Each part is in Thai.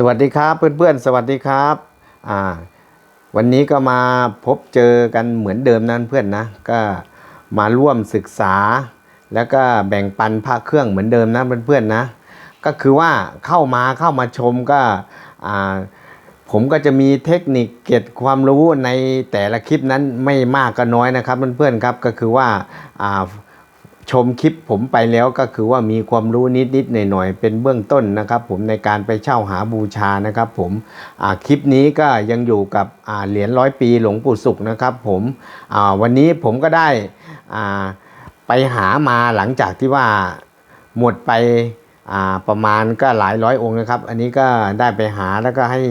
สวัสดีครับเพื่อนๆ สวัสดีครับอ่าวันนี้ก็มาพบเจอกันเหมือนเดิมนั่นเพื่อนนะก็มาร่วมศึกษา แล้วก็แบ่งปันพระเครื่องเหมือนเดิมนะเพื่อนๆนะก็คือว่าเข้ามาเข้ามาชมก็อ่าผมก็จะมีเทคนิคเก็บความรู้ในแต่ละคลิปนั้นไม่มากก็น้อยนะครับเพื่อนๆครับก็คือว่าอ่า ชมคลิปผมไปแล้วก็คือว่ามีความรู้นิดๆหน่อยๆเป็นเบื้องต้นนะครับ ผมในการไปเช่าหาบูชานะครับผมคลิปนี้ก็ยังอยู่กับเหรียญร้อยปีหลวงปู่สุขนะครับ ผมวันนี้ผมก็ได้ไปหามาหลังจากที่ว่าหมดไปประมาณก็หลายร้อยองค์นะครับ อันนี้ก็ได้ไปหาแล้วก็ให้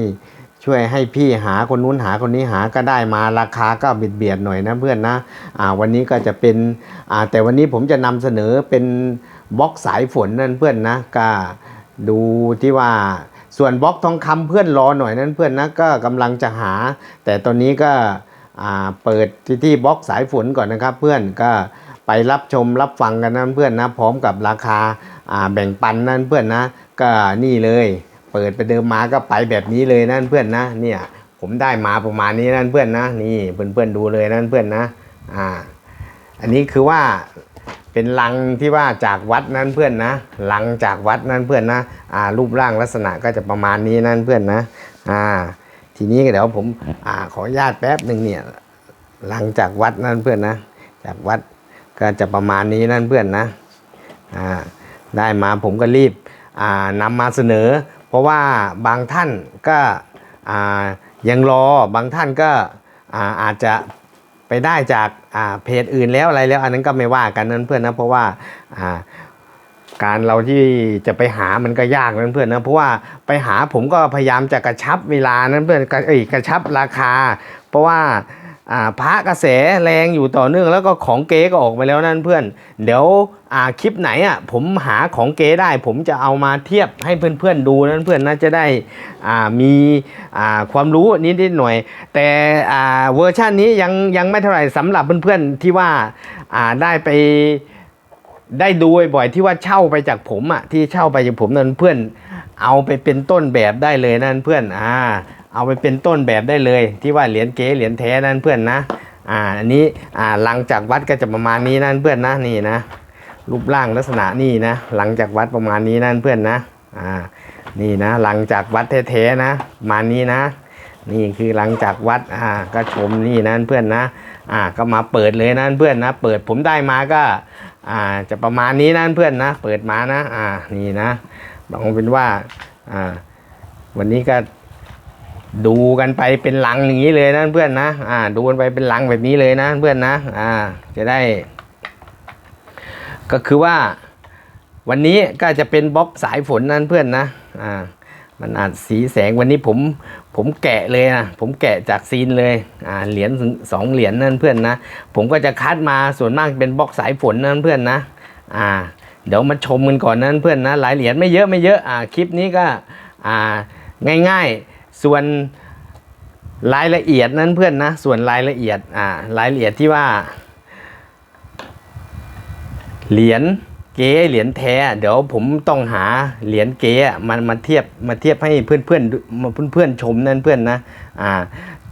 ช่วยให้พี่หาคนนู้นหาคนนี้หาก็ได้มาราคาก็บียดเบียดหน่อยนะเพื่อนนะอ่าวันนี้ก็จะเป็นอ่าแต่วันนี้ผมจะนำเสนอเป็นบล็อกสายฝนนั่นเพื่อนนะก็ดูที่ว่าส่วนบล็อกทองคำเพื่อนรอหน่อยนั่นเพื่อนนะก็กำลังจะหา แต่ตอนนี้ก็อ่าเปิดที่ที่บล็อกสายฝนก่อนนะครับ เพื่อนก็ไปรับชมรับฟังกันนั่นเพื่อนนะพร้อมกับราคาอ่าแบ่งปันนั่นเพื่อนนะก็นี่เลย ปิดไปเดิมมาก็ไปแบบนี้เลยนั่นเพื่อนนะเนี่ยผมได้มาประมาณนี้นั่นเพื่อนนะนี่เพื่อนๆดูเลยนั่นเพื่อนนะอ่าอันนี้คือว่าเป็นลังที่ว่าจากวัดนั้นเพื่อนนะลังจากวัดนั้นเพื่อนนะอ่ารูปร่างลักษณะก็จะประมาณนี้นั่นเพื่อนนะอ่าทีนี้เดี๋ยวผมอ่าขออนุญาตแป๊บหนึ่งเนี่ยลังจากวัดนั่นเพื่อนนะ จากวัดก็จะประมาณนี้นั่นเพื่อนนะอ่าได้มาผมก็รีบอ่านำมาเสนอ เพราะว่าบางท่านก็ยังรอบางท่านก็อาอาจจะไปได้จากาเพจอื่นแล้วอะไรแล้วอันนั้นก็ไม่ว่ากันนั่นเพื่อนนะเพราะว่าาการเราที่จะไปหามันก็ยากนั่นเพื่อนนะเพราะว่าไปหาผมก็พยายามจะกระชับเวลานั้นเพื่อนกระเอ้ยกระชับราคา เพราะว่า พระกระแสแรงอยู่ต่อเนื่องแล้วก็ของเก๊ก็ออกไปแล้วนั่นเพื่อน เดี๋ยวคลิปไหนอะผมหาของเก๊ได้ ผมจะเอามาเทียบให้เพื่อนๆดูนั่นเพื่อนน่าจะได้มีความรู้นิดๆหน่อย แต่เวอร์ชันนี้ยังยังไม่เท่าไหร่สำหรับเพื่อนๆที่ว่าได้ไปได้ดูบ่อยที่ว่าเช่าไปจากผมอะที่เช่าไปจากผมนั่นเพื่อนเอาไปเป็นต้นแบบได้เลยนั่นเพื่อนอ่า เอาไปเป็นต้นแบบได้เลย ที่ว่าเหรียญเก๋เหรียญแท้นั่นเพื่อนนะอ่าอันนี้อ่าหลังจากวัดก็จะประมาณนี้นั่นเพื่อนนะนี่นะรูปร่างลักษณะนี่นะหลังจากวัดประมาณนี้นั่นเพื่อนนะอ่านี่นะหลังจากวัดแท้ๆนะประมานี้นะ นี่คือหลังจากวัดอ่าก็ชมนี่นะเพื่อนนะอ่าก็มาเปิดเลยนะเพื่อนนะ เปิดผมได้มาก็อ่าจะประมาณนี้นะเพื่อนนะ เปิดมานะอ่านี่นะบอกเป็นว่าอ่าวันนี้ก็ ดูกันไปเป็นหลังอย่างนี้เลยนะเพื่อนนะ อ่า ดูกันไปเป็นหลังแบบนี้เลยนะเพื่อนนะ อ่า จะได้ ก็คือว่า วันนี้ก็จะเป็นบล็อกสายฝนนั่นเพื่อนนะ อ่า มันอาจสีแสงวันนี้ผม ผมแกะเลยนะ ผมแกะจากซีนเลย อ่า เหรียญสองเหรียญนั่นเพื่อนนะ ผมก็จะคัดมาส่วนมากเป็นบล็อกสายฝนนั่นเพื่อนนะ อ่า เดี๋ยวมาชมกันก่อนนั่นเพื่อนนะ หลายเหรียญไม่เยอะไม่เยอะ อ่า คลิปนี้ก็ อ่า ง่ายๆ ส่วนรายละเอียดนั่นเพื่อนนะ ส่วนรายละเอียดอ่ารายละเอียดที่ว่า เหรียญเก๋เหรียญแท้ เดี๋ยวผมต้องหาเหรียญเก๋มันมาเทียบมาเทียบให้เพื่อนเพื่อนๆเพื่อนเพื่อนชมนั่นเพื่อนนะอ่า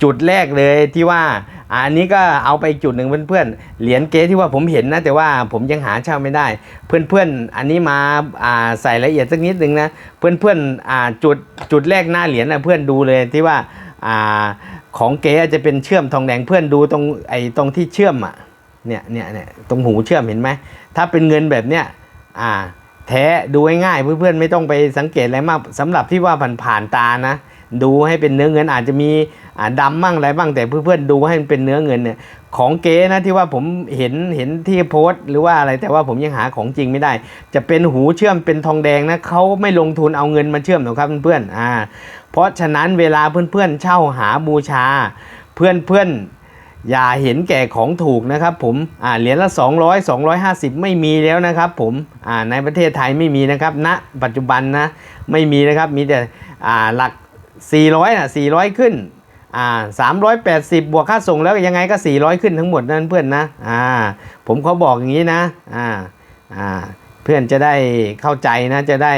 จุดแรกเลยที่ว่า อันนี้ก็เอาไปจุดหนึ่งเพื่อนๆ เหรียญเก๊ที่ว่าผมเห็นนะ แต่ว่าผมยังหาเช่าไม่ได้ เพื่อนๆ อันนี้มาาใส่รายละเอียดสักนิดหนึ่งนะ เพื่อนๆจุดจุดแรกหน้าเหรียญนะเพื่อนดูเลยที่ว่าอาของเก๊จะเป็นเชื่อมทองแดงเพื่อนดูตรงไอ้ตรงที่เชื่อมอะเนี่ยเนี่ยเนี่ยตรงหูเชื่อมเห็นไหมถ้าเป็นเงินแบบเนี้ยอ่าแท้ดูง่ายๆเพื่อนๆไม่ต้องไปสังเกตอะไรมากสำหรับที่ว่าผ่านๆตานะ ดูให้เป็นเนื้อเงินอาจจะมีอ่าดำมั่งอะไรบ้างแต่เพื่อนๆดูให้มันเป็นเนื้อเงินเนี่ยของเก๊นะที่ว่าผมเห็นเห็นที่โพสต์ หรือว่าอะไรแต่ว่าผมยังหาของจริงไม่ได้ จะเป็นหูเชื่อมเป็นทองแดงนะเขาไม่ลงทุนเอาเงินมาเชื่อมหรอกครับเพื่อนๆอ่าเพราะฉะนั้นเวลาเพื่อนๆเช่าหาบูชา เพื่อนๆอย่าเห็นแก่ของถูกนะครับผมอ่าเหรียญละ 200 250 ไม่มีแล้วนะครับผมอ่าในประเทศไทยไม่มีนะครับณปัจจุบันนะไม่มีนะครับมีแต่อ่าหลัก 400นะ400 ขึ้นอ่า380 บวกค่าส่งแล้วยังไงก็ 400 ขึ้นทั้งหมดนั่นเพื่อนนะอ่าผมเขาบอกอย่างนี้นะอ่าอ่าเพื่อนจะได้เข้าใจนะจะได้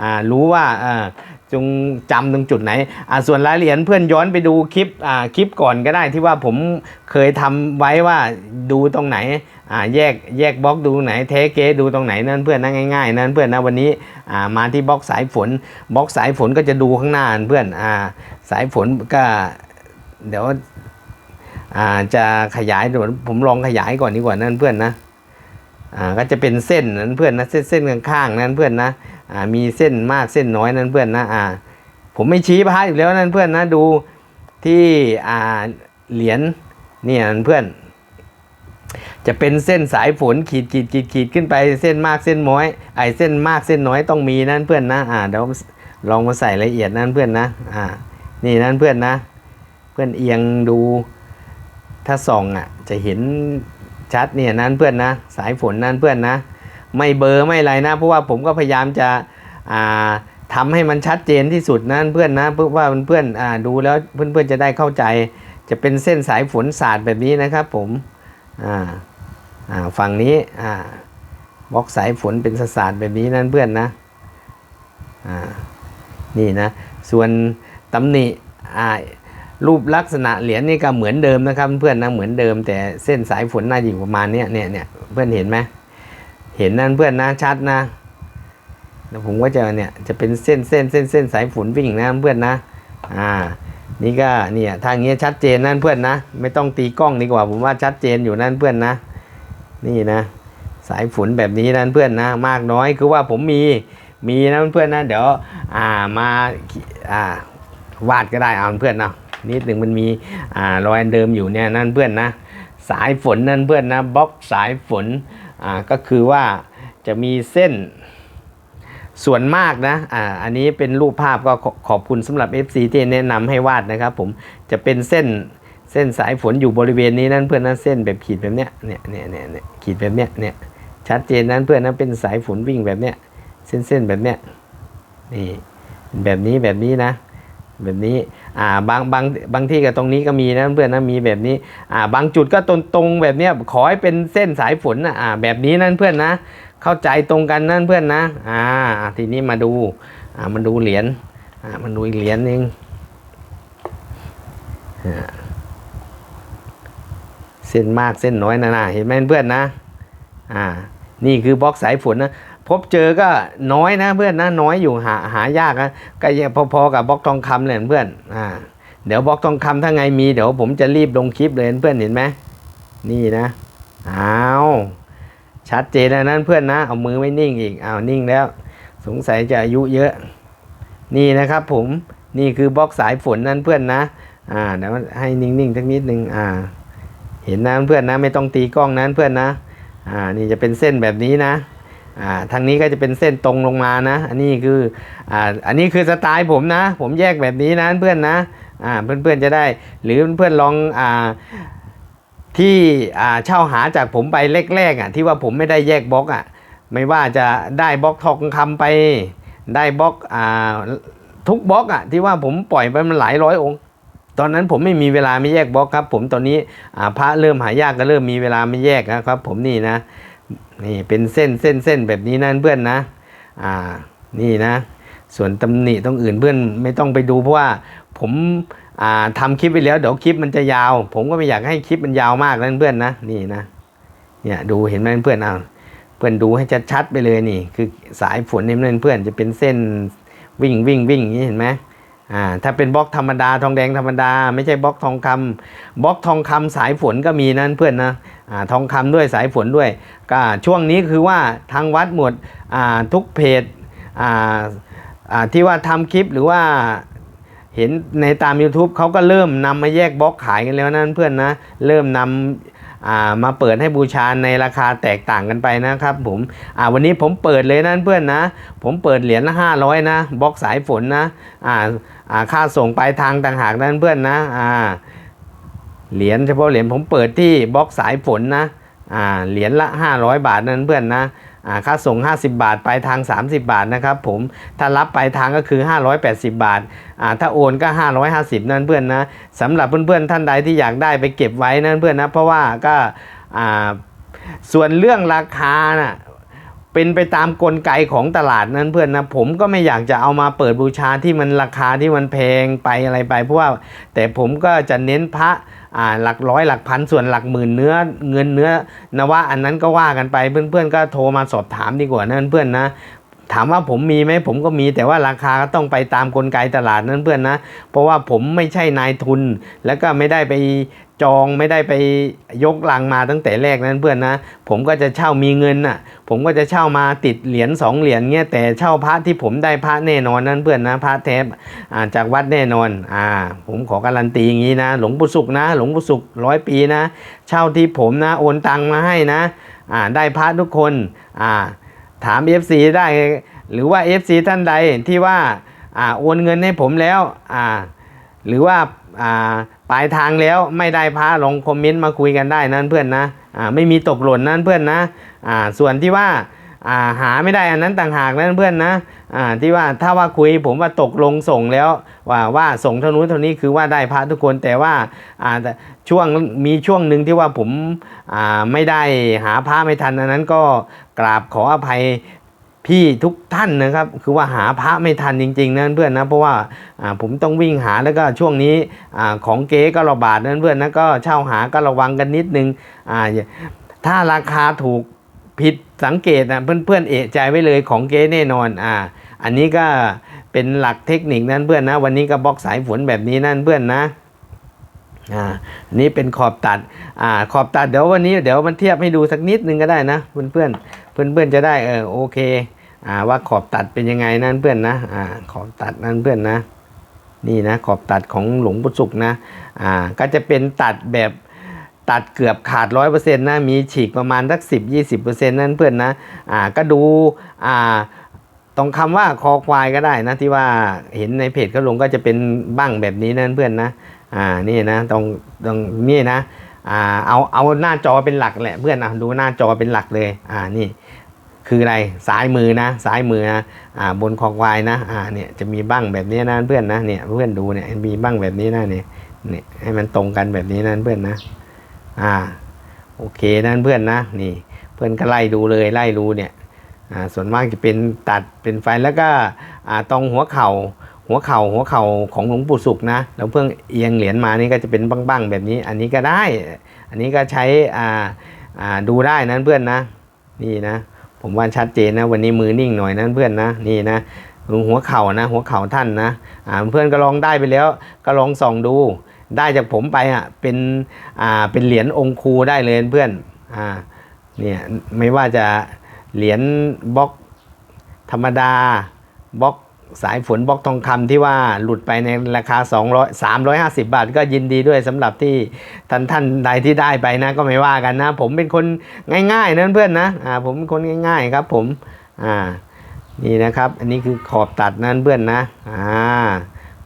อ่ารู้ว่าเออจงจำตรงจุดไหนอ่าส่วนรายละเอียดเพื่อนย้อนไปดูคลิปอ่าคลิปก่อนก็ได้ที่ว่าผมเคยทำไว้ว่าดูตรงไหน อ่าแยกแยกบล็อกดูไหนเทเกดูตรงไหนนั่นเพื่อนนะง่ายๆนั่นเพื่อนนะวันนี้อ่ามาที่บล็อกสายฝนบล็อกสายฝนก็จะดูข้างหน้าเพื่อนอ่าสายฝนก็เดี๋ยวอ่าจะขยายดี๋ยวผมลองขยายก่อนดีกว่านั่นเพื่อนนะอ่าก็จะเป็นเส้นนั้นเพื่อนนะเส้นเส้นข้างๆนั้นเพื่อนนะอ่ามีเส้นมากเส้นน้อยนั่นเพื่อนนะอ่าผมไม่ชี้พระอยู่แล้วนั่นเพื่อนนะดูที่อ่าเหรียญเนี่ยนั่นเพื่อน จะเป็นเส้นสายฝนขีดขีดขีดขีดขึ้นไปเส้นมากเส้นน้อย ไอเส้นมากเส้นน้อยต้องมีนั่นเพื่อนนะอ่าเดี๋ยวลองมาใส่ละเอียดนั่นเพื่อนนะอ่านี่นั่นเพื่อนนะ เพื่อนเอียงดูถ้าส่องอะจะเห็นชัดเนี่ยนั่นเพื่อนนะ สายฝนนั่นเพื่อนนะ ไม่เบอร์ไม่อะไรนะ เพราะว่าผมก็พยายามจะอ่าทำให้มันชัดเจนที่สุดนั่นเพื่อนนะเพื่อว่าเพื่อนอ่าดูแล้วเพื่อนๆจะได้เข้าใจ จะเป็นเส้นสายฝนสาดแบบนี้นะครับผมอ่า ฝั่งนี้บล็อกสายฝนเป็นสาดๆแบบนี้นั่นเพื่อนนะนี่นะ ส่วนตำหนิรูปลักษณะเหรียญนี่ก็เหมือนเดิมนะครับเพื่อนนะเหมือนเดิม แต่เส้นสายฝนน่าจะอยู่ประมาณนี้เนี่ยเนี่ยเพื่อนเห็นไหมเห็นนั่นเพื่อนนะชัดนะแล้วผมก็จะเนี่ยจะเป็นเส้นเส้นเส้นเส้นสายฝนวิ่งนะเพื่อนนะอ่านี่ก็เนี่ยทางนี้ชัดเจนนั่นเพื่อนนะ ไม่ต้องตีกล้องดีกว่าผมว่าชัดเจนอยู่นั่นเพื่อนนะ นี่นะ สายฝนแบบนี้นั่นเพื่อนนะ มากน้อยคือว่าผมมีมีนะเพื่อนนะ เดี๋ยวอ่ามาอ่าวาดก็ได้เอาเพื่อนเนาะนิดหนึ่งมันมีอ่ารอยเดิมอยู่เนี่ยนั่นเพื่อนนะ สายฝนนั่นเพื่อนนะบล็อกสายฝนอ่าก็คือว่าจะมีเส้นส่วนมากนะอ่าอันนี้เป็นรูปภาพก็ขอขอบคุณสำหรับ FC ที่แนะนำให้วาดนะครับผมจะเป็นเส้น เส้นสายฝนอยู่บริเวณนี้นั่นเพื่อนนะเส้นแบบขีดแบบเนี้ยเนี่ยเนี่ยเนี่ยเนี่ยขีดแบบเนี้ยเนี่ยชัดเจนนั้นเพื่อนนะเป็นสายฝนวิ่งแบบเนี้ยเส้นเส้นแบบเนี้ยนี่แบบนี้แบบนี้นะ แบบนี้อ่าบางบางบางที่กับตรงนี้ก็มีนะเพื่อนนะมีแบบนี้อ่าบางจุดก็ตรงตรงแบบเนี้ยขอให้เป็นเส้นสายฝนนะอ่าแบบนี้นั่นเพื่อนนะ เข้าใจตรงกันนั่นเพื่อนนะอ่าทีนี้มาดูอ่ามาดูเหรียญอ่ามาดูอีกเหรียญหนึงอ่า ส้นมากเส้นน้อยนะนะเห็นไหมเพื่อนนะอ่านี่คือบล็อกสายฝนนะพบเจอก็น้อยนะเพื่อนนะน้อยอยู่หาหายากนะก็ยังพอๆกับบล็อกทองคำเลยเพื่อนอ่าเดี๋ยวบล็อกทองคำถ้าไงมีเดี๋ยวผมจะรีบลงคลิปเลยเพื่อนเห็นไหมนี่นะอ้าวชัดเจนแล้วนั้นเพื่อนนะเอามือไม่นิ่งอีกอ้าวนิ่งแล้ว สงสัยจะอายุเยอะ นี่นะครับผมนี่คือบล็อกสายฝนนั่นเพื่อนนะอ่าเดี๋ยวให้นิ่งๆสักนิดนึงอ่า เห็นนะเพื่อนนะไม่ต้องตีกล้องนั้นเพื่อนนะอ่านี่จะเป็นเส้นแบบนี้นะอ่าทางนี้ก็จะเป็นเส้นตรงลงมานะ อันนี้คืออ่าอันนี้คือสไตล์ผมนะ ผมแยกแบบนี้นะเพื่อนนะอ่าเพื่อนๆจะได้ หรือเพื่อนๆลองอ่าที่อ่าเช่าหาจากผมไปแรกๆอะที่ว่าผมไม่ได้แยกบล็อกอะไม่ว่าจะได้บล็อกทองคำไปได้บล็อกอ่าทุกบล็อกอะที่ว่าผมปล่อยไปมันหลายร้อยองค์ ตอนนั้นผมไม่มีเวลาไม่แยกบล็อกครับ ผมตอนนี้พระเริ่มหายากก็เริ่มมีเวลาไม่แยกนะครับ ผมนี่นะนี่เป็นเส้นเส้นเส้นแบบนี้นะเพื่อนนะอ่านี่นะ ส่วนตำหนิต้องอื่นเพื่อนไม่ต้องไปดูเพราะว่าผมาทำคลิปไปแล้วเดี๋ยวคลิปมันจะยาว ผมก็ไม่อยากให้คลิปมันยาวมากนะเพื่อนนะนี่นะเนี่ยดูเห็นไหมเพื่อนเอาเพื่อนดูให้ชัดๆไปเลยนี่ คือสายฝนนี่เพื่อนจะเป็นเส้นวิ่งวิ่งวิ่งอย่างนี้เห็นไหม อ่าถ้าเป็นบล็อกธรรมดาทองแดงธรรมดา ไม่ใช่บล็อกทองคำบล็อกทองคำสายฝนก็มีนั่นเพื่อนนะอ่าทองคำด้วยสายฝนด้วยก็ช่วงนี้คือว่าทางวัดหมดอ่าทุกเพจอ่าอ่าที่ว่าทำคลิปหรือว่าเห็นในตาม YouTube เขาก็เริ่มนำมาแยกบล็อกขายกันแล้วนั่นเพื่อนนะ เริ่มนำอ่า มาเปิดให้บูชาในราคาแตกต่างกันไปนะครับผมวันนี้ผมเปิดเลยนั่นเพื่อนนะ ผมเปิดเหรียญละห้าร้อยนะบล็อกสายฝนนะค่าส่งปลายทางต่างหากนั่นเพื่อนนะเหรียญเฉพาะเหรียญผมเปิดที่บล็อกสายฝนนะเหรียญละ 500 บาทนั้นเพื่อนนะ ค่าส่ง 50 บาทปลายทาง 30 บาทนะครับผมถ้ารับปลายทางก็คือ 580 บาทอ่าถ้าโอนก็ 550 นั่นเพื่อนนะสำหรับเพื่อนๆท่านใดที่อยากได้ไปเก็บไว้นั่นเพื่อนนะเพราะว่าก็อ่าส่วนเรื่องราคาน่ะ เป็นไปตามกลไกของตลาดนั้นเพื่อนนะผมก็ไม่อยากจะเอามาเปิดบูชาที่มันราคาที่มันแพงไปอะไรไป เพราะว่าแต่ผมก็จะเน้นพระหลักร้อยหลักพันส่วนหลักหมื่นเนื้อเงินเนื้อนวะอันนั้นก็ว่ากันไปเพื่อนๆก็โทรมาสอบถามดีกว่านะเพื่อนๆนะถามว่าผมมีไหมผมก็มีแต่ว่าราคาก็ต้องไปตามกลไกตลาดนั้นเพื่อนนะ เพราะว่าผมไม่ใช่นายทุน แล้วก็ไม่ได้ไป จองไม่ได้ไปยกลังมาตั้งแต่แรกนั้นเพื่อนนะ ผมก็จะเช่ามีเงินน่ะ ผมก็จะเช่ามาติดเหรียญสองเหรียญเงี้ยแต่เช่าพระที่ผมได้พระแน่นอนนั้นเพื่อนนะพระแท้อ่าจากวัดแน่นอนอ่าผมขอการันตีอย่างนี้นะ หลวงปู่สุขนะ หลวงปู่สุขร้อยปีนะ เช่าที่ผมนะโอนตังมาให้นะอ่าได้พระทุกคนอ่าถาม FC ได้หรือว่า FC ท่านใดที่ว่าอ่าโอนเงินให้ผมแล้วอ่าหรือว่าอ่า ปลายทางแล้วไม่ได้พระลองคอมเมนต์มาคุยกันได้นั่นเพื่อนนะอ่าไม่มีตกหล่นนั่นเพื่อนนะอ่าส่วนที่ว่าอ่าหาไม่ได้อันนั้นต่างหากนั่นเพื่อนนะอ่าที่ว่าถ้าว่าคุยผมว่าตกลงส่งแล้วว่าว่าส่งเท่านู้นเท่านี้คือว่าได้พระทุกคนแต่ว่าอ่าช่วงมีช่วงหนึ่งที่ว่าผมอ่าไม่ได้หาพระไม่ทันอันนั้นก็กราบขออภัย พี่ทุกท่านนะครับคือว่าหาพระไม่ทันจริงๆนะเพื่อนนะเพราะว่าผมต้องวิ่งหาแล้วก็ช่วงนี้อของเก๊ก็ระบาดนะเพื่อนนะก็เช่าหาก็ระวังกันนิดนึงถ้าราคาถูกผิดสังเกตนะเพื่อนๆเอะใจไว้เลยของเก๊แน่นอนอ่าอันนี้ก็เป็นหลักเทคนิคนั้นเพื่อนนะวันนี้ก็บล็อกสายฝนแบบนี้นั่นเพื่อนนะอ่าอันนี้เป็นขอบตัดอ่าขอบตัดเดี๋ยววันนี้เดี๋ยวมันเทียบให้ดูสักนิดนึงก็ได้นะเพื่อนเพื่อน เพื่อนๆจะได้เออโอเคอ่าว่าขอบตัดเป็นยังไงนั่นเพื่อนนะอ่าขอบตัดนั่นเพื่อนนะ นี่นะขอบตัดของหลวงปู่สุกนะอ่าก็จะเป็นตัดแบบตัดเกือบขาดร้อยเปอร์เซ็นต์นะมีฉีกประมาณสักสิบยี่สิบเปอร์เซ็นต์นั่นเพื่อนนะอ่าก็ดูอ่าตรงคำว่าคอควายก็ได้นะที่ว่าเห็นในเพจเขาลงก็จะเป็นบ้างแบบนี้นั่นเพื่อนนะอ่านี่นะตรงตรงนี่นะอ่าเอาเอาหน้าจอเป็นหลักแหละเพื่อนนะดูหน้าจอเป็นหลักเลยอ่านี่ คืออะไรซ้ายมือนะซ้ายมือนะอ่าบนคอควายนะอ่าเนี่ยจะมีบ้างแบบนี้นะเพื่อนนะเนี่ยเพื่อนดูเนี่ยมีบ้างแบบนี้นะเนี่ยเนี่ยให้มันตรงกันแบบนี้นะเพื่อนนะอ่าโอเคนะเพื่อนนะนี่เพื่อนก็ไล่ดูเลยไล่ดูเนี่ยอ่าส่วนมากจะเป็นตัดเป็นไฟแล้วก็อ่าตรงหัวเข่าหัวเข่าหัวเข่าของหลวงปู่สุขนะแล้วเพิ่งเอียงเหรียญมานี่ก็จะเป็นบ้างๆแบบนี้ อันนี้ก็ได้ อันนี้ก็ใช้อ่าอ่าดูได้นะเพื่อนนะนี่นะ ผมว่าชัดเจนนะวันนี้มือนิ่งหน่อยนะเพื่อนนะนี่นะหัวเข่านะหัวเข่าท่านนะอ่าเพื่อนก็ลองได้ไปแล้วก็ลองส่องดูได้จากผมไปอะเป็นอ่าเป็นเหรียญองค์ครูได้เลยเพื่อนอ่าเนี่ยไม่ว่าจะเหรียญบล็อกธรรมดาบล็อก สายฝนบล็อกทองคำที่ว่าหลุดไปในราคา 200 350 บาท ก็ยินดีด้วยสำหรับที่ท่านท่านใดที่ได้ไปนะก็ไม่ว่ากันนะ ผมเป็นคนง่ายๆนะเพื่อนนะอ่าผมเป็นคนง่ายๆครับผมอ่านี่นะครับ อันนี้คือขอบตัดนั่นเพื่อนนะอ่า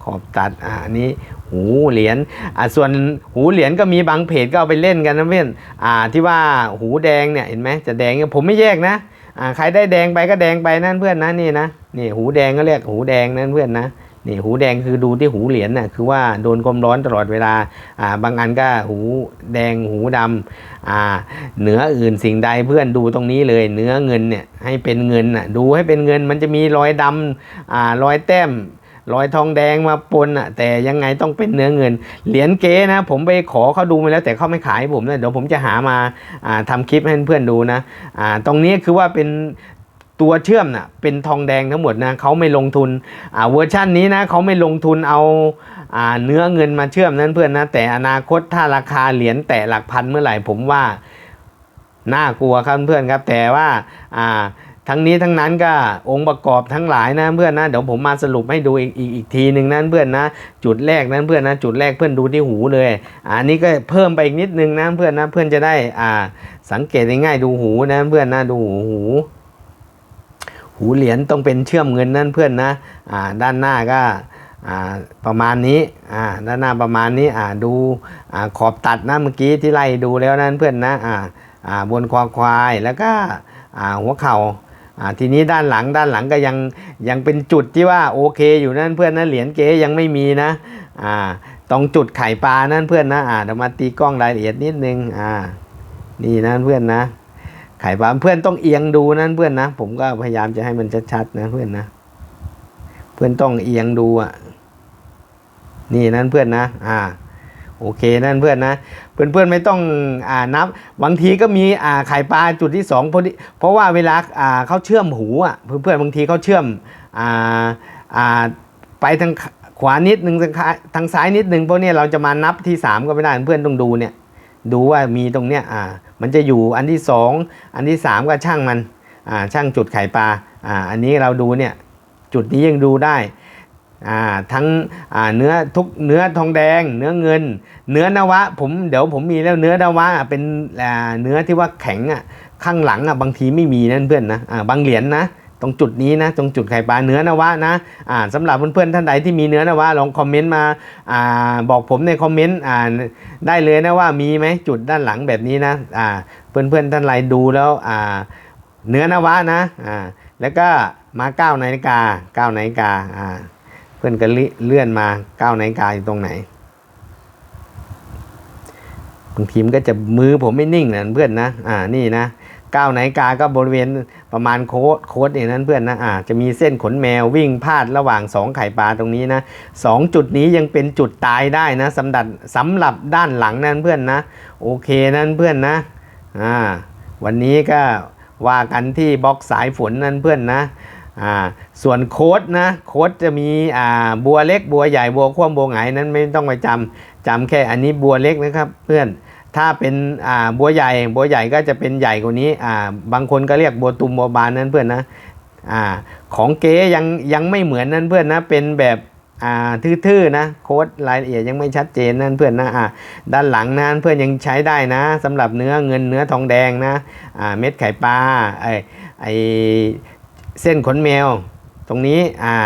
ขอบตัดอ่าอันนี้หูเหรียญอ่าส่วนหูเหรียญก็มีบางเพจก็เอาไปเล่นกันนะเพื่อนอ่าที่ว่าหูแดงเนี่ยเห็นไหมจะแดงผมไม่แยกนะ อ่าใครได้แดงไปก็แดงไปนั่นเพื่อนนะนี่นะนี่หูแดงก็เรียกหูแดงนั่นเพื่อนนะนี่หูแดงคือดูที่หูเหรียญน่ะคือว่าโดนความร้อนตลอดเวลาอ่าบางอันก็หูแดงหูดำอ่าเหนืออื่นสิ่งใดเพื่อนดูตรงนี้เลยเนื้อเงินเนี่ยให้เป็นเงินน่ะดูให้เป็นเงินมันจะมีรอยดำอ่ารอยแต้ม รอยทองแดงมาปนอะ แต่ยังไงต้องเป็นเนื้อเงิน เหรียญเก๊นะ ผมไปขอเขาดูมาแล้วแต่เขาไม่ขายให้ผมนะเดี๋ยวผมจะหามาอ่าทำคลิปให้เพื่อนดูนะอ่าตรงนี้คือว่าเป็นตัวเชื่อมน่ะเป็นทองแดงทั้งหมดนะเขาไม่ลงทุนอ่าเวอร์ชันนี้นะเขาไม่ลงทุนเอาอ่าเนื้อเงินมาเชื่อมนั้นเพื่อนนะแต่อนาคตถ้าราคาเหรียญแตะหลักพันเมื่อไหร่ผมว่าน่ากลัวครับเพื่อนครับแต่ว่าอ่า ทั้งนี้ทั้งนั้นก็องค์ประกอบทั้งหลายนะเพื่อนนะเดี๋ยวผมมาสรุปให้ดูอีกอีกอีกทีหนึ่งนั้นเพื่อนนะ จุดแรกนั้นเพื่อนนะ จุดแรกเพื่อนดูที่หูเลย อันนี้ก็เพิ่มไปอีกนิดนึงนะเพื่อนนะเพื่อนจะได้อ่าสังเกตง่ายๆดูหูนะเพื่อนนะดูหูหูหูเหรียญต้องเป็นเชื่อมเงินนั่นเพื่อนนะอ่าด้านหน้าก็ประมาณนี้อ่าด้านหน้าประมาณนี้อ่าดูอ่าขอบตัดนะเมื่อกี้ที่ไล่ดูแล้วนั่นเพื่อนนะอ่าอ่าบนควาควายแล้วก็อ่าหัวเข่า ทีนี้ด้านหลังด้านหลังก็ยังยังเป็นจุดที่ว่าโอเคอยู่นั่นเพื่อนนะเหรียญเก๋ยังไม่มีนะอ่าตรงจุดไข่ปลานั่นเพื่อนนะอ่าเดี๋ยวมาตีกล้องรายละเอียดนิดนึงอ่านี่นะเพื่อนนะไข่ปลาเพื่อนต้องเอียงดูนะเพื่อนนะ ผมก็พยายามจะให้มันชัดๆนะเพื่อนนะ เพื่อนต้องเอียงดูอะนี่นั่นเพื่อนนะอ่าโอเคนั่นเพื่อนนะ เพื่อนๆไม่ต้องอ่านับบางทีก็มีอ่าไข่ปลาจุดที่สองเพราะเพราะว่าเวลาอ่าเขาเชื่อมหูอะเพื่อนๆบางทีเขาเชื่อมอ่าอ่าไปทางขวานิดหนึ่งทางซ้ายนิดหนึ่งเพราะเนี่ยเราจะมานับที่สามก็ไม่ได้เพื่อนต้องดูเนี่ยดูว่ามีตรงเนี้ยอ่ามันจะอยู่อันที่สองอันที่สามก็ช่างมันอ่าช่างจุดไข่ปลาอ่าอันนี้เราดูเนี่ยจุดนี้ยังดูได้ ทั้งเนื้อทุกเนื้อทองแดง เนื้อเงิน เนื้อนวะผมเดี๋ยวผมมีแล้วเนื้อนวะเป็นเนื้อที่ว่าแข็งอะข้างหลังอะบางทีไม่มีนั่นเพื่อนนะบางเหรียญนะตรงจุดนี้นะตรงจุดไข่ปลาเนื้อนวะนะอ่าสำหรับเพื่อนๆท่านใดที่มีเนื้อนวะลองคอมเมนต์มาอ่าบอกผมในคอมเมนต์อ่าได้เลยนะว่ามีไหมจุดด้านหลังแบบนี้นะอ่าเพื่อนๆท่านใดดูแล้วอ่าเนื้อนวะนะอ่าแล้วก็มาเก้านาฬิกาเก้านาฬิกาอ่า เพื่อนก็เลื่อนมาก้านาฬิกาอยู่ตรงไหนบางทีมันก็จะมือผมไม่นิ่งนะเพื่อนนะอ่านี่นะก้าวไหนกาก็บริเวณประมาณโค้ดโค้ดอย่างนั้นเพื่อนนะอ่าจะมีเส้นขนแมววิ่งพาดระหว่างสองไข่ปลาตรงนี้นะสองจุดนี้ยังเป็นจุดตายได้นะสำหรับสำหรับด้านหลังนั้นเพื่อนนะ โอเคนั่นเพื่อนนะอ่าวันนี้ก็ว่ากันที่บล็อกสายฝนนั่นเพื่อนนะ อ่าส่วนโค้ดนะโค้ดจะมีอ่าบัวเล็กบัวใหญ่บัวคว่ำบัวหงายนั้นไม่ต้องไปจำจำแค่อันนี้บัวเล็กนะครับเพื่อนถ้าเป็นอ่าบัวใหญ่บัวใหญ่ก็จะเป็นใหญ่กว่านี้อ่าบางคนก็เรียกบัวตุมบัวบานนั่นเพื่อนนะอ่าของเก๋ยังยังไม่เหมือนนั่นเพื่อนนะเป็นแบบอ่าทื่อๆนะโค้ดรายละเอียดยังไม่ชัดเจนนั่นเพื่อนนะอ่าด้านหลังนั้นเพื่อนยังใช้ได้นะสำหรับเนื้อเงินเนื้อทองแดงนะอ่าเม็ดไข่ปลาไอไอ เส้นขนแมว ตรงนี้อ่า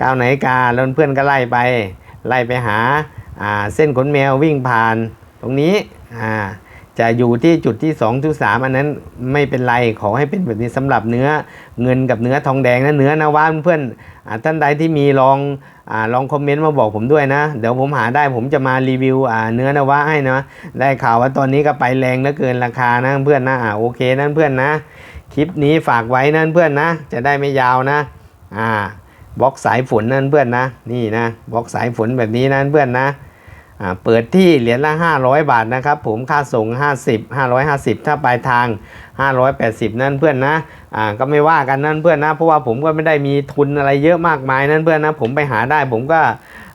ก้าวไหนกาแล้วเพื่อนก็ไล่ไป ไล่ไปหาอ่าเส้นขนแมววิ่งผ่าน ตรงนี้อ่าจะอยู่ที่จุดที่2จุด3อันนั้นไม่เป็นไรขอให้เป็นแบบนี้สำหรับเนื้อเงินกับเนื้อทองแดงนะเนื้อนาวาเพื่อนอท่านใดที่มีลองอลองคอมเมนต์มาบอกผมด้วยนะ เดี๋ยวผมหาได้ผมจะมารีวิวเนื้อนาวาให้นะได้ข่าวว่าตอนนี้ก็ไปแรงเหลือเกินราคานะเพื่อนนะอ่าโอเคนั่นเพื่อนนะ คลิปนี้ฝากไว้นั่นเพื่อนนะ จะได้ไม่ยาวนะ อ่าบล็อกสายฝนนั่นเพื่อนนะ นี่นะบล็อกสายฝนแบบนี้นั่นเพื่อนนะอ่าเปิดที่เหรียญละ 500 บาทนะครับผมค่าส่ง 50 550 ถ้าปลายทาง 580 นั่นเพื่อนนะอ่าก็ไม่ว่ากันนั่นเพื่อนนะ เพราะว่าผมก็ไม่ได้มีทุนอะไรเยอะมากมายนั่นเพื่อนนะ ผมไปหาได้ผมก็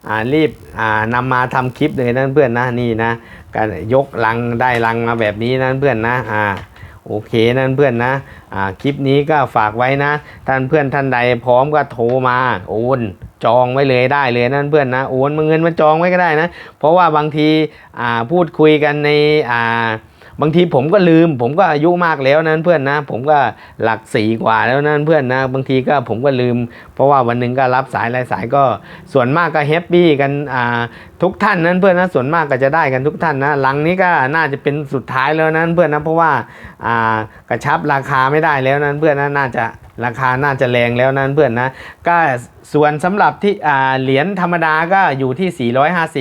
อ่ารีบอ่านำมาทำคลิปเลยนั่นเพื่อนนะนี่นะก็ยกลังได้ลังมาแบบนี้นั่นเพื่อนนะอ่า โอเคนั่นเพื่อนนะอ่าคลิปนี้ก็ฝากไว้นะท่านเพื่อนท่านใดพร้อมก็โทรมาโอนจองไว้เลยได้เลยนั่นเพื่อนนะโอนมาเงินมาจองไว้ก็ได้นะ เพราะว่าบางทีอ่าพูดคุยกันในอ่าบางทีผมก็ลืม ผมก็อายุมากแล้วนั้นเพื่อนนะ ผมก็หลักสี่กว่าแล้วนั่นเพื่อนนะ บางทีก็ผมก็ลืม เพราะว่าวันหนึ่งก็รับสายหลายสายก็ส่วนมากก็แฮปปี้กันอ่า ทุกท่านนั้นเพื่อนนะส่วนมากก็จะได้กันทุกท่านนะหลังนี้ก็น่าจะเป็นสุดท้ายแล้วนั้นเพื่อนนะเพราะว่าอ่ากระชับราคาไม่ได้แล้วนั้นเพื่อนนะน่าจะราคาน่าจะแรงแล้วนั้นเพื่อนนะก็ส่วนสำหรับที่อ่าเหรียญธรรมดาก็อยู่ที่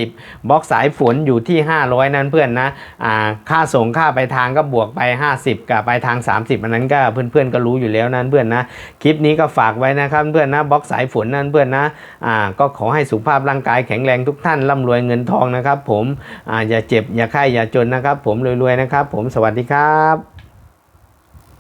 450 บล็อกสายฝนอยู่ที่ 500 นั้นเพื่อนนะอ่าค่าส่งค่าไปทางก็บวกไป 50 กับไปทาง 30อันนั้นก็เพื่อนๆก็รู้อยู่แล้วนั้นเพื่อนนะคลิปนี้ก็ฝากไว้นะครับเพื่อนนะบล็อกสายฝนนั้นเพื่อนนะอ่าก็ขอให้สุขภาพร่างกายแข็งแรงทุกท่านร่ำรวยวยเงินทองนะครับ ผมอ่าอย่าเจ็บอย่าไข้อย่าจนนะครับ ผมรวยๆนะครับ ผมสวัสดีครับ